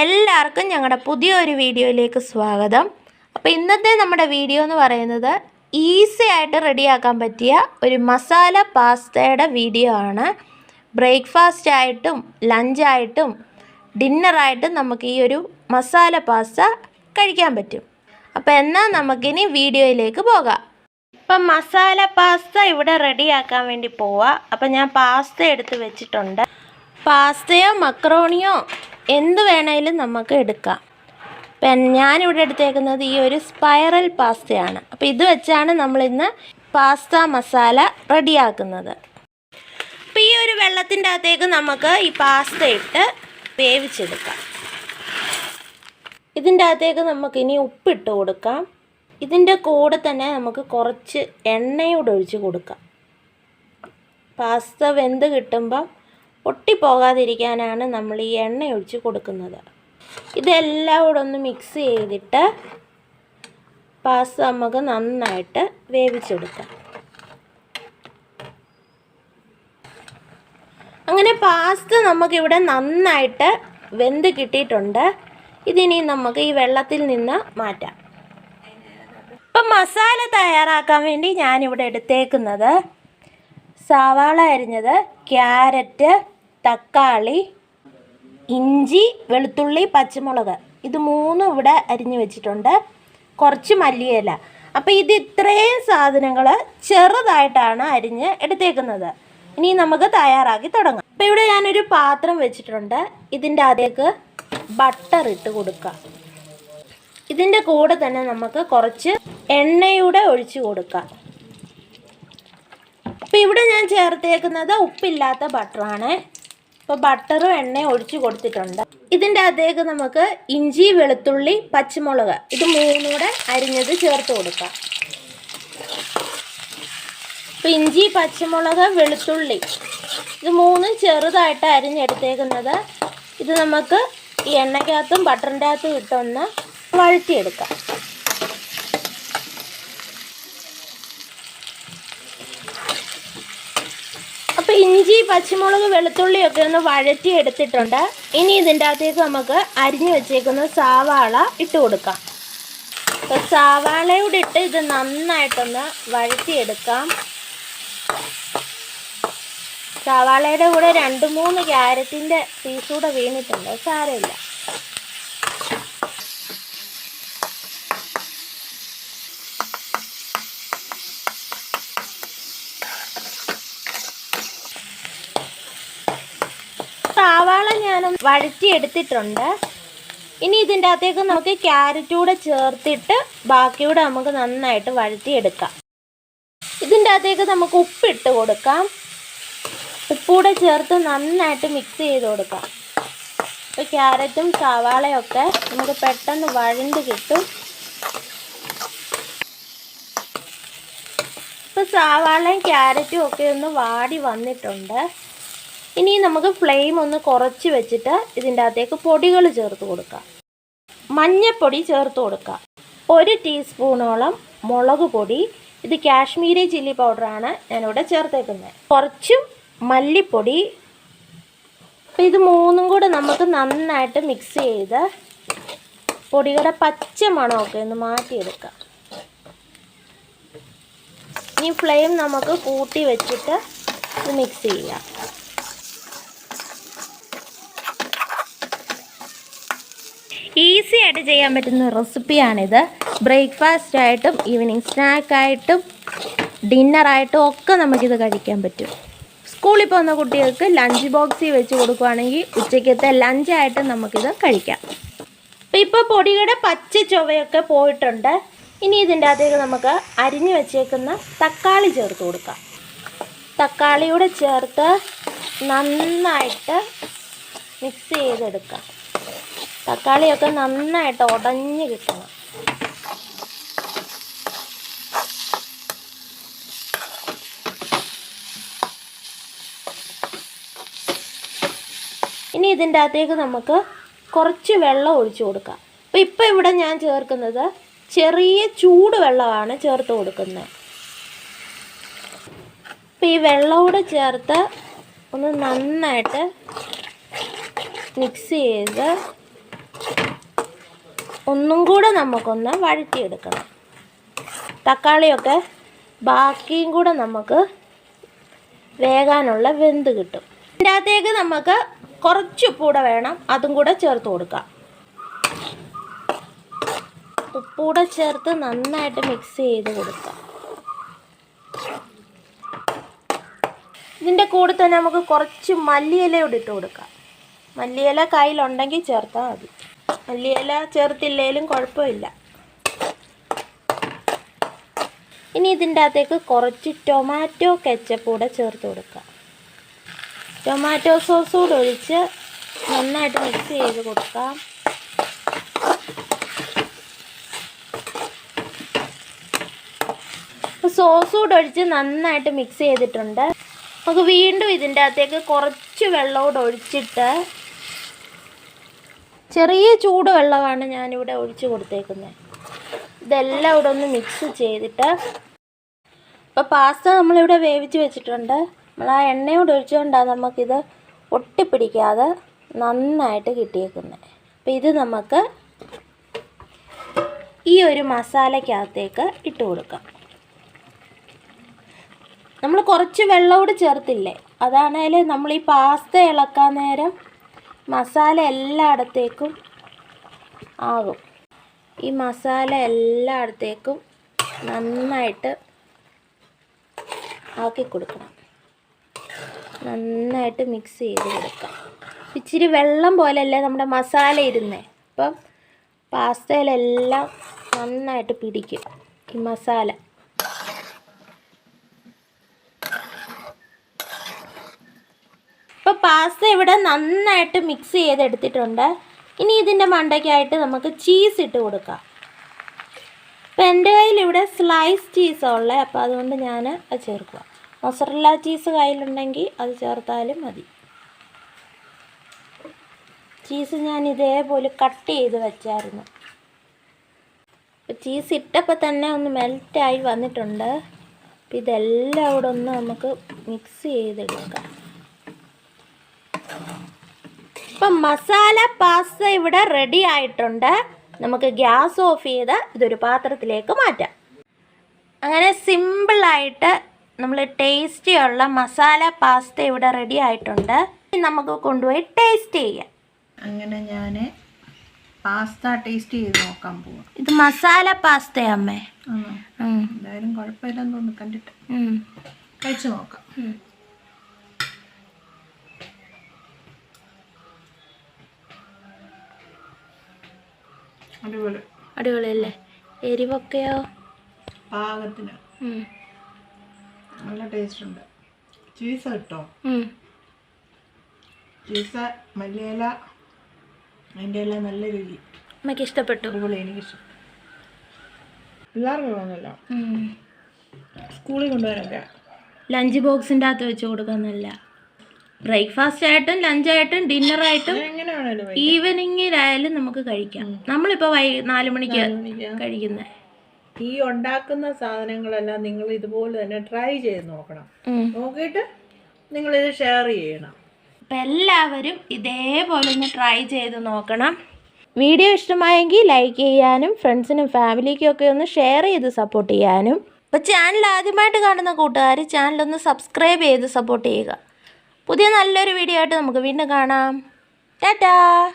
എല്ലാവർക്കും ഞങ്ങളുടെ പുതിയൊരു വീഡിയോയിലേക്ക് സ്വാഗതം. അപ്പോൾ ഇന്നത്തെ നമ്മുടെ വീഡിയോ എന്ന് പറയുന്നത് ഈസി ആയിട്ട് റെഡിയാക്കാൻ പറ്റിയ ഒരു മസാല പാസ്തയുടെ വീഡിയോ ആണ്. ബ്രേക്ക്ഫാസ്റ്റ് ആയിട്ടും ലഞ്ചായിട്ടും ഡിന്നറായിട്ടും നമുക്ക് ഈ ഒരു മസാല പാസ്ത കഴിക്കാൻ പറ്റും. അപ്പോൾ എന്നാൽ നമുക്കിനി വീഡിയോയിലേക്ക് പോകാം. ഇപ്പം മസാല പാസ്ത ഇവിടെ റെഡിയാക്കാൻ വേണ്ടി പോവാം. അപ്പം ഞാൻ പാസ്ത എടുത്ത് വെച്ചിട്ടുണ്ട്. പാസ്തയോ മക്രോണിയോ എന്ത് വേണേലും നമുക്ക് എടുക്കാം. ഇപ്പം ഞാനിവിടെ എടുത്തേക്കുന്നത് ഈ ഒരു സ്പൈറൽ പാസ്തയാണ്. അപ്പോൾ ഇത് വെച്ചാണ് നമ്മളിന്ന് പാസ്ത മസാല റെഡിയാക്കുന്നത്. അപ്പോൾ ഈ ഒരു വെള്ളത്തിന്റെ അകത്തേക്ക് നമുക്ക് ഈ പാസ്ത ഇട്ട് വേവിച്ചെടുക്കാം. ഇതിന്റെ അകത്തേക്ക് നമുക്കിനി ഉപ്പിട്ട് കൊടുക്കാം. ഇതിന്റെ കൂടെ തന്നെ നമുക്ക് കുറച്ച് എണ്ണയോട് ഒഴിച്ച് കൊടുക്കാം. പാസ്ത വെന്ത് കിട്ടുമ്പം ഒട്ടിപ്പോകാതിരിക്കാനാണ് നമ്മൾ ഈ എണ്ണ ഒഴിച്ച് കൊടുക്കുന്നത്. ഇതെല്ലാം കൂടെ ഒന്ന് മിക്സ് ചെയ്തിട്ട് പാസ് നമുക്ക് നന്നായിട്ട് വേവിച്ചെടുക്കാം. അങ്ങനെ പാസ്ത നമുക്കിവിടെ നന്നായിട്ട് വെന്ത് കിട്ടിയിട്ടുണ്ട്. ഇതിനി നമുക്ക് ഈ വെള്ളത്തിൽ നിന്ന് മാറ്റാം. ഇപ്പം മസാല തയ്യാറാക്കാൻ വേണ്ടി ഞാനിവിടെ എടുത്തേക്കുന്നത് സവാള അരിഞ്ഞത് ക്യാരറ്റ് തക്കാളി ഇഞ്ചി വെളുത്തുള്ളി പച്ചമുളക്. ഇത് മൂന്നും ഇവിടെ അരിഞ്ഞു വെച്ചിട്ടുണ്ട്. കുറച്ച് മല്ലിയില. അപ്പോൾ ഇത് ഇത്രയും സാധനങ്ങൾ ചെറുതായിട്ടാണ് അരിഞ്ഞ് എടുത്തേക്കുന്നത്. ഇനി നമുക്ക് തയ്യാറാക്കി തുടങ്ങാം. അപ്പോൾ ഇവിടെ ഞാനൊരു പാത്രം വെച്ചിട്ടുണ്ട്. ഇതിന്റെ അതിലേക്ക് ബട്ടർ ഇട്ട് കൊടുക്കാം. ഇതിന്റെ കൂടെ തന്നെ നമുക്ക് കുറച്ച് എണ്ണയുടെ ഒഴിച്ച് കൊടുക്കാം. അപ്പോൾ ഇവിടെ ഞാൻ ചേർത്തേക്കുന്നത് ഉപ്പില്ലാത്ത ബട്ടറാണ്. ഇപ്പോൾ ബട്ടറും എണ്ണയും ഒഴിച്ച് കൊടുത്തിട്ടുണ്ട്. ഇതിന്റെ അകത്തേക്ക് നമുക്ക് ഇഞ്ചി വെളുത്തുള്ളി പച്ചമുളക് ഇത് മൂന്നൂടെ അരിഞ്ഞത് ചേർത്ത് കൊടുക്കാം. അപ്പോൾ ഇഞ്ചി പച്ചമുളക് വെളുത്തുള്ളി ഇത് മൂന്നും ചെറുതായിട്ട് അരിഞ്ഞെടുത്തേക്കുന്നത് ഇത് നമുക്ക് ഈ എണ്ണയ്ക്കകത്തും ബട്ടറിന്റെ അകത്തും ഇട്ടൊന്ന് വഴറ്റിയെടുക്കാം. ഇഞ്ചി പച്ചമുളക് വെളുത്തുള്ളിയൊക്കെ ഒന്ന് വഴറ്റി എടുത്തിട്ടുണ്ട്. ഇനി ഇതിന്റെ അകത്തേക്ക് നമുക്ക് അരിഞ്ഞു വെച്ചേക്കുന്ന സാവാള ഇട്ട് കൊടുക്കാം. അപ്പോൾ സാവാളയോട് ഇട്ട് ഇത് നന്നായിട്ടൊന്ന് വഴറ്റിയെടുക്കാം. സവാളയുടെ കൂടെ രണ്ട് മൂന്ന് ക്യാരറ്റിന്റെ പീസ് കൂടെ വീണിട്ടുണ്ട്. സാരമില്ല. വഴറ്റിയെടുത്തിട്ടുണ്ട്. വഴറ്റി എടുത്തിട്ടുണ്ട് ഇനി ഇതിന്റെ അകത്തേക്ക് നമുക്ക് ക്യാരറ്റ് കൂടെ ചേർത്തിട്ട് ബാക്കിയൂടെ നമുക്ക് നന്നായിട്ട് വഴറ്റിയെടുക്കാം. ഇതിന്റെ അകത്തേക്ക് നമുക്ക് ഉപ്പിട്ട് കൊടുക്കാം. ഉപ്പൂടെ ചേർത്ത് നന്നായിട്ട് മിക്സ് ചെയ്ത് കൊടുക്കാം. ഇപ്പോൾ ക്യാരറ്റും സവാളയൊക്കെ നമുക്ക് പെട്ടെന്ന് വഴണ്ട് കിട്ടും. ഇപ്പോൾ സവാളയും ക്യാരറ്റും ഒക്കെ ഒന്ന് വാടി വന്നിട്ടുണ്ട്. ഇനി നമുക്ക് ഫ്ലെയിം ഒന്ന് കുറച്ച് വെച്ചിട്ട് ഇതിന്റെ അകത്തേക്ക് പൊടികൾ ചേർത്ത് കൊടുക്കാം. മഞ്ഞപ്പൊടി ചേർത്ത് കൊടുക്കാം. ഒരു ടീസ്പൂണോളം മുളക് പൊടി ഇത് കാശ്മീരി ചില്ലി പൗഡറാണ് ഞാനിവിടെ ചേർത്തേക്കുന്നത്. കുറച്ചും മല്ലിപ്പൊടി അപ്പോൾ ഇത് മൂന്നും കൂടെ നമുക്ക് നന്നായിട്ട് മിക്സ് ചെയ്ത് പൊടിയുടെ പച്ച മണമൊക്കെ ഒന്ന് മാറ്റിയെടുക്കാം. ഇനി ഫ്ലെയിം നമുക്ക് കൂട്ടി വെച്ചിട്ട് ഇത് മിക്സ് ചെയ്യാം. ഈസി ആയിട്ട് ചെയ്യാൻ പറ്റുന്ന റെസിപ്പിയാണിത്. ബ്രേക്ക്ഫാസ്റ്റ് ആയിട്ടും ഈവനിങ് സ്നാക്കായിട്ടും ഡിന്നറായിട്ടും ഒക്കെ നമുക്കിത് കഴിക്കാൻ പറ്റും. സ്കൂളിൽ പോകുന്ന കുട്ടികൾക്ക് ലഞ്ച് ബോക്സിൽ വെച്ച് കൊടുക്കുകയാണെങ്കിൽ ഉച്ചയ്ക്കത്തെ ലഞ്ചായിട്ട് നമുക്കിത് കഴിക്കാം. അപ്പോൾ ഇപ്പോൾ പൊടിയുടെ പച്ച ചൊവയൊക്കെ പോയിട്ടുണ്ട്. ഇനി ഇതിന്റെ അകത്തേക്ക് നമുക്ക് അരിഞ്ഞു വെച്ചേക്കുന്ന തക്കാളി ചേർത്ത് കൊടുക്കാം. തക്കാളിയോടെ ചേർത്ത് നന്നായിട്ട് മിക്സ് ചെയ്തെടുക്കാം. തക്കാളിയൊക്കെ നന്നായിട്ട് ഉടഞ്ഞു കിട്ടണം. ഇനി ഇതിന്റെ അകത്തേക്ക് നമുക്ക് കുറച്ച് വെള്ളം ഒഴിച്ചു കൊടുക്കാം. അപ്പോൾ ഇപ്പോൾ ഇവിടെ ഞാൻ ചേർക്കുന്നത് ചെറിയ ചൂട് വെള്ളമാണ് ചേർത്ത് കൊടുക്കുന്നത്. അപ്പോൾ ഈ വെള്ളവും ചേർത്ത് ഒന്ന് നന്നായിട്ട് മിക്സ് ചെയ്ത് ഒന്നും കൂടെ നമുക്കൊന്ന് വഴറ്റിയെടുക്കണം. തക്കാളിയൊക്കെ ബാക്കിയും കൂടെ നമുക്ക് വേകാനുള്ള വെന്ത് കിട്ടും. ഇതിന്റെ അകത്തേക്ക് നമുക്ക് കുറച്ച് ഉപ്പൂടെ വേണം. അതും കൂടെ ചേർത്ത് കൊടുക്കാം. ഉപ്പൂടെ ചേർത്ത് നന്നായിട്ട് മിക്സ് ചെയ്ത് കൊടുക്കാം. ഇതിന്റെ കൂടെ തന്നെ നമുക്ക് കുറച്ച് മല്ലിയില ഇട്ട് കൊടുക്കാം. മല്ലിയില കയ്യിലുണ്ടെങ്കിൽ ചേർത്താൽ മതി. മല്ലിയില ചേർത്തില്ലേലും കുഴപ്പമില്ല. ഇനി ഇതിന്റെ അകത്തേക്ക് കുറച്ച് ടൊമാറ്റോ കെച്ചപ്പ് കൂടെ ചേർത്ത് കൊടുക്കാം. ടൊമാറ്റോ സോസ് കൂടെ ഒഴിച്ച് നന്നായിട്ട് മിക്സ് ചെയ്ത് കൊടുക്കാം. സോസ് കൂടെ ഒഴിച്ച് നന്നായിട്ട് മിക്സ് ചെയ്തിട്ടുണ്ട്. നമുക്ക് വീണ്ടും ഇതിന്റെ അകത്തേക്ക് കുറച്ച് വെള്ളം കൂടെ ഒഴിച്ചിട്ട് ചെറിയ ചൂട് വെള്ളമാണ് ഞാനിവിടെ ഒഴിച്ചു കൊടുത്തേക്കുന്നത്. ഇതെല്ലാം ഇവിടെ ഒന്ന് മിക്സ് ചെയ്തിട്ട്. ഇപ്പോൾ പാസ്ത നമ്മളിവിടെ വേവിച്ച് വെച്ചിട്ടുണ്ട്. നമ്മൾ ആ എണ്ണയോട് ഒഴിച്ചുകൊണ്ടാണ് നമുക്കിത് ഒട്ടിപ്പിടിക്കാതെ നന്നായിട്ട് കിട്ടിയേക്കുന്നത് അപ്പോൾ ഇത് നമുക്ക് ഈ ഒരു മസാലയ്ക്കകത്തേക്ക് ഇട്ട് കൊടുക്കാം. നമ്മൾ കുറച്ച് വെള്ളം കൂടി ചേർത്തില്ലേ? അതാണേൽ നമ്മൾ ഈ പാസ്ത ഇളക്കാൻ നേരം മസാല എല്ലായിടത്തേക്കും ആകും ഈ മസാല എല്ലായിടത്തേക്കും നന്നായിട്ട് ആക്കി കൊടുക്കണം. നന്നായിട്ട് മിക്സ് ചെയ്ത് കൊടുക്കാം. ഇച്ചിരി വെള്ളം പോലെയല്ലേ നമ്മുടെ മസാല ഇരുന്നേ? അപ്പം പാസ്തയിലെല്ലാം നന്നായിട്ട് പിടിക്കും ഈ മസാല. പാസ്ത ഇവിടെ നന്നായിട്ട് മിക്സ് ചെയ്തെടുത്തിട്ടുണ്ട്. ഇനി ഇതിന്റെ മണ്ടയ്ക്കായിട്ട് നമുക്ക് ചീസ് ഇട്ട് കൊടുക്കാം. അപ്പം എന്റെ കയ്യിൽ ഇവിടെ സ്ലൈസ് ചീസാണ് ഉള്ളത് അപ്പോൾ അതുകൊണ്ട് ഞാൻ അത് ചേർക്കുക. മൊസറല്ല ചീസ് കയ്യിലുണ്ടെങ്കിൽ അത് ചേർത്താലും മതി. ചീസ് ഞാൻ ഇതേപോലെ കട്ട് ചെയ്ത് വെച്ചായിരുന്നു. ചീസ് ഇട്ടപ്പോൾ തന്നെ ഒന്ന് മെൽറ്റായി വന്നിട്ടുണ്ട്. അപ്പം ഇതെല്ലാം കൂടെ ഒന്ന് നമുക്ക് മിക്സ് ചെയ്തെടുക്കാം. ഇപ്പം മസാല പാസ്ത ഇവിടെ റെഡി ആയിട്ടുണ്ട്. നമുക്ക് ഗ്യാസ് ഓഫ് ചെയ്ത് ഇതൊരു പാത്രത്തിലേക്ക് മാറ്റാം. അങ്ങനെ സിമ്പിളായിട്ട് നമ്മൾ ടേസ്റ്റിയുള്ള മസാല പാസ്ത ഇവിടെ റെഡി ആയിട്ടുണ്ട്. നമുക്ക് കൊണ്ടുപോയി ടേസ്റ്റ് ചെയ്യാം. അങ്ങനെ ഞാൻ പാസ്ത ടേസ്റ്റ് ചെയ്ത് നോക്കാൻ പോവാം. ഇത് മസാല പാസ്ത അമ്മേ. എന്തായാലും കുഴപ്പമില്ലെന്ന് തോന്നുന്നു കണ്ടിട്ട്. കഴിച്ചു നോക്കാം. അടിപൊളി. അടിപൊളിയല്ലേ? എരിവൊക്കെയോ? പാകത്തിന്. നല്ല ടേസ്റ്റ് ഉണ്ട് ചീസ കിട്ടോ ചീസ മല്ലിയില അതിന്റെ എല്ലാം നല്ല രുചി എനിക്ക് ഇഷ്ടപ്പെട്ടു അടിപൊളി എനിക്കിഷ്ടം പിള്ളേർക്ക് തോന്നില്ല സ്കൂളിൽ കൊണ്ടുവരാൻ ലഞ്ച് ബോക്സിന്റെ അകത്ത് വെച്ച് കൊടുക്കുന്നല്ല ബ്രേക്ക്ഫാസ്റ്റ് ആയിട്ടും ലഞ്ചായിട്ടും ഡിന്നറായിട്ടും ഈവനിങ്ങിലായാലും നമുക്ക് കഴിക്കാം. നമ്മളിപ്പോൾ വൈ നാല് മണിക്ക് കഴിക്കാം കഴിക്കുന്നത് ഈ ഉണ്ടാക്കുന്ന സാധനങ്ങളെല്ലാം നിങ്ങൾ ഇതുപോലെ തന്നെ ട്രൈ ചെയ്ത് നോക്കണം. നോക്കിയിട്ട് നിങ്ങൾ ഇത് ഷെയർ ചെയ്യണം. അപ്പം എല്ലാവരും ഇതേപോലെ ഒന്ന് ട്രൈ ചെയ്ത് നോക്കണം. വീഡിയോ ഇഷ്ടമായെങ്കിൽ ലൈക്ക് ചെയ്യാനും ഫ്രണ്ട്സിനും ഫാമിലിക്കും ഒക്കെ ഒന്ന് ഷെയർ ചെയ്ത് സപ്പോർട്ട് ചെയ്യാനും. അപ്പോൾ ചാനൽ ആദ്യമായിട്ട് കാണുന്ന കൂട്ടുകാർ ചാനലൊന്ന് സബ്സ്ക്രൈബ് ചെയ്ത് സപ്പോർട്ട് ചെയ്യുക. പുതിയ നല്ലൊരു വീഡിയോ ആയിട്ട് നമുക്ക് വീണ്ടും കാണാം. ടാറ്റാ.